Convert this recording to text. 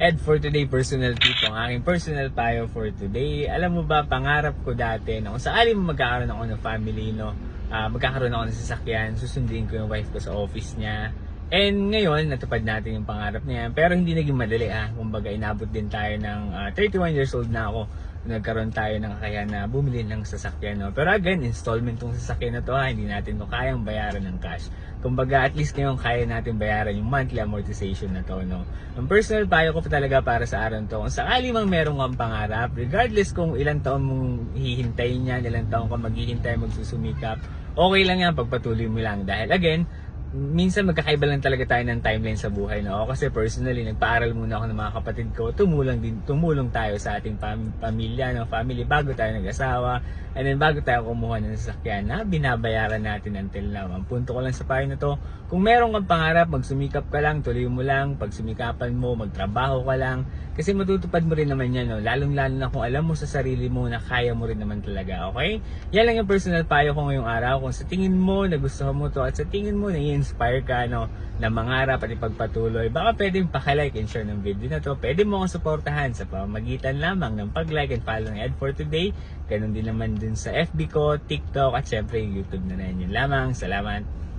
Ed, for today, personal tip ang aking personal payo for today. Alam mo ba, pangarap ko dati na kung sakali magkakaroon ako ng family, no, ah, magkakaroon ako ng sasakyan, susundin ko yung wife ko sa office niya. And ngayon, natupad natin yung pangarap niya. Pero hindi naging madali ah. Kumbaga, inabot din tayo ng ah, 31 years old na ako. Nagkaroon tayo ng kakayahan na bumili ng sasakyan. No? Pero again, installment tong sasakyan na to ha. Hindi natin to kayang bayaran ng cash. Kumbaga, at least ngayon kaya natin bayaran yung monthly amortization na to. No? Ang personal payo ko talaga para sa araw to, kung sakali mang meron kang pangarap, regardless kung ilang taon mong hihintayin yan, ilang taon ka maghihintay, magsusumikap, okay lang yan, pagpatuloy mo lang. Dahil again, minsan magkakaiba lang talaga tayo ng timeline sa buhay no? Kasi personally nagpaaral muna ako ng mga kapatid ko. Tumulong din tumulong tayo sa ating pam- pamilya no? Family. Bago tayo nag-asawa and then bago tayo kumuha ng sasakyan na binabayaran natin until now. Ang punto ko lang sa payo na to kung meron kang pangarap magsumikap ka lang tuloy mo lang. Pag sumikapan mo magtrabaho ka lang. Kasi matutupad mo rin naman yan no? Lalong lalo na kung alam mo sa sarili mo na kaya mo rin naman talaga okay? Yan lang yung personal payo ko ngayong araw. Kung sa tingin mo nagustuhan mo to at sa tingin mo na-inspire ka no, na mangarap at ipagpatuloy, baka pwedeng pakilike and share ng video na to. Pwede mo akong suportahan sa pamamagitan lamang ng pag-like and follow ng Ed for Today. Ganun din naman din sa FB ko, TikTok at syempre YouTube na rin. Yun lamang. Salamat.